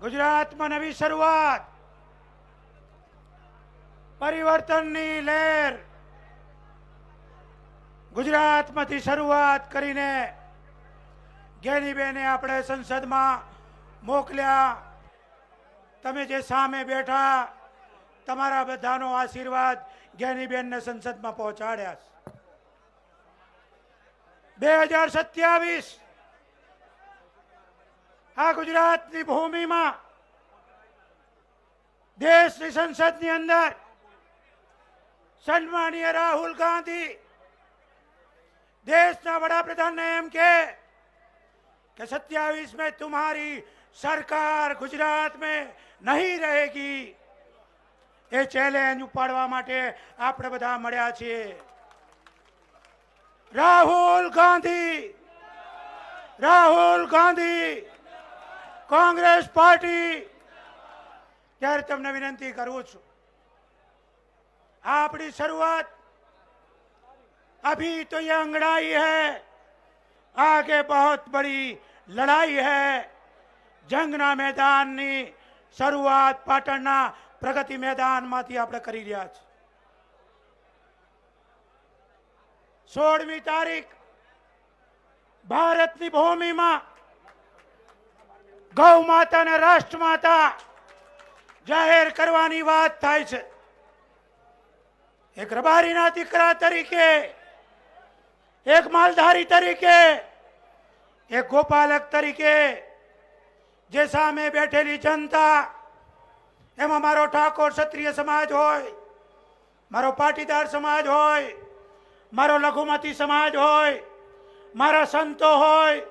ગુજરાતમાં નવી શરૂઆત. પરિવર્તનની લહેર. ગુજરાતમાંથી શરૂઆત કરીને જ્ઞાનીબેને આપણે સંસદમાં મોકલ્યા. તમે જે સામે બેઠા, તમારા બધાનો આશીર્વાદ ગેનીબેનને સંસદમાં પહોંચાડ્યા બે હજાર સત્યાવીસ આ ગુજરાતની ભૂમિમાં દેશની સંસદની અંદર સન્માનીય રાહુલ ગાંધી દેશના વડાપ્રધાનને એમ કે कि सत्यावीस में तुम्हारी सरकार गुजरात में नहीं रहेगी એ ચેલેન્જ ઉપાડવા માટે આપણે બધા મળ્યા છીએ રાહુલ ગાંધી રાહુલ ગાંધી કોંગ્રેસ પાર્ટી. ત્યારે તમને વિનંતી કરું છું. આપણી શરૂઆત અભી તો યહ અંગડાઈ હૈ, આગે બહોત બડી લડાઈ હૈ. જંગના મેદાનની શરૂઆત પાટણના પ્રગતિ મેદાનમાંથી આપણે કરી રહ્યા છીએ. સોળમી તારીખ ભારતની ભૂમિમાં ગૌ માતા અને રાષ્ટ્રમાતા જાહેર કરવાની વાત થાય છે. એક રબારીના દીકરા તરીકે, એક માલધારી તરીકે, એક ગોપાલક તરીકે જે સામે બેઠેલી જનતા, એમાં મારો ઠાકોર ક્ષત્રિય સમાજ હોય, મારો પાટીદાર સમાજ હોય, મારો લઘુમતી સમાજ હોય, મારા સંતો હોય,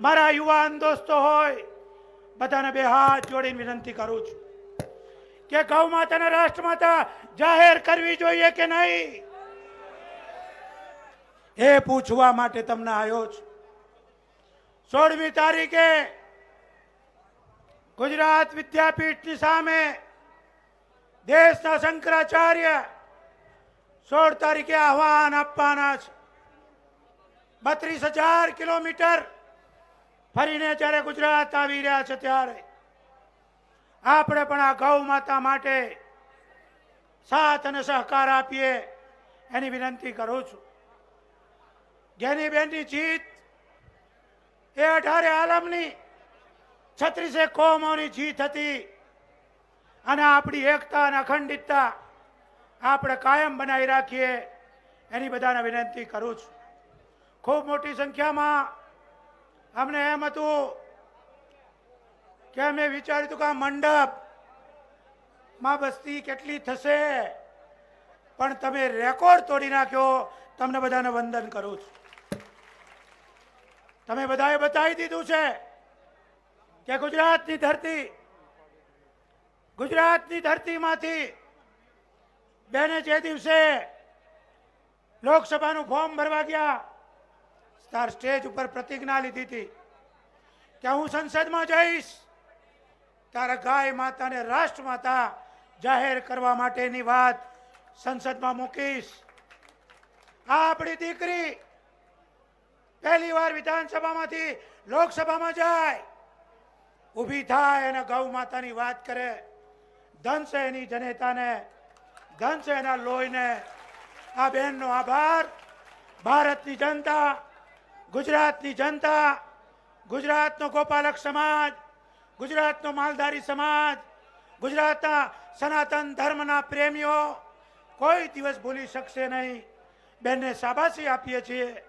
મારા યુવાન દોસ્તો હોય બધાને બે હાથ જોડીને વિનંતી કરું છું કે ગૌ માતાને રાષ્ટ્રમાતા જાહેર કરવી જોઈએ કે નહીં? એ પૂછવા માટે તમને આવ્યો છું. સોળમી તારીખે ગુજરાત વિદ્યાપીઠની સામે દેશના શંકરાચાર્ય સોળ તારીખે આહવાન આપવાના છે. બત્રીસ હજાર કિલોમીટર ફરીને જ્યારે ગુજરાત આવી રહ્યા છે ત્યારે આપણે પણ આ ગૌ માતા માટે સાથ અને સહકાર આપીએ એની વિનંતી કરું છું. જેની બેનની જીત એ અઢારે આલમની છત્રીસે કોમોની જીત હતી અને આપણી એકતા અને અખંડિતતા આપણે કાયમ બનાવી રાખીએ એની બધાને વિનંતી કરું છું. ખૂબ મોટી સંખ્યામાં અમને એમ હતું કે અમે વિચાર્યું હતું કે આ મંડપમાં વસ્તી કેટલી થશે, પણ તમે રેકોર્ડ તોડી નાખ્યો, તમને બધાને વંદન કરું છું. તમે બધાએ બતાવી દીધું છે કે ગુજરાતની ધરતી, ગુજરાતની ધરતીમાંથી બેને જે દિવસે લોકસભાનું ફોર્મ ભરવા ગયા તાર સ્ટેજ ઉપર પ્રતિજ્ઞા લીધી હતી કે હું સંસદમાં જઈશ. તારા ગાય માતાને રાષ્ટ્ર માતા જાહેર કરવા માટેની વાત સંસદમાં મૂકીશ. આ આપણી દીકરી પહેલી વાર વિધાનસભામાંથી લોકસભામાં જાય. ઊભી થાય અને ગૌ માતાની વાત કરે. ધન છે એની જનેતાને ધન છે એના લોહીને આ બહેનનો આભાર. ભારતની જનતા ગુજરાતની જનતા, ગુજરાતનો ગોપાલક સમાજ, ગુજરાતનો માલધારી સમાજ, ગુજરાતના સનાતન ધર્મના પ્રેમીઓ કોઈ દિવસ ભૂલી શકશે નહીં. બેનને શાબાશી આપીએ છીએ.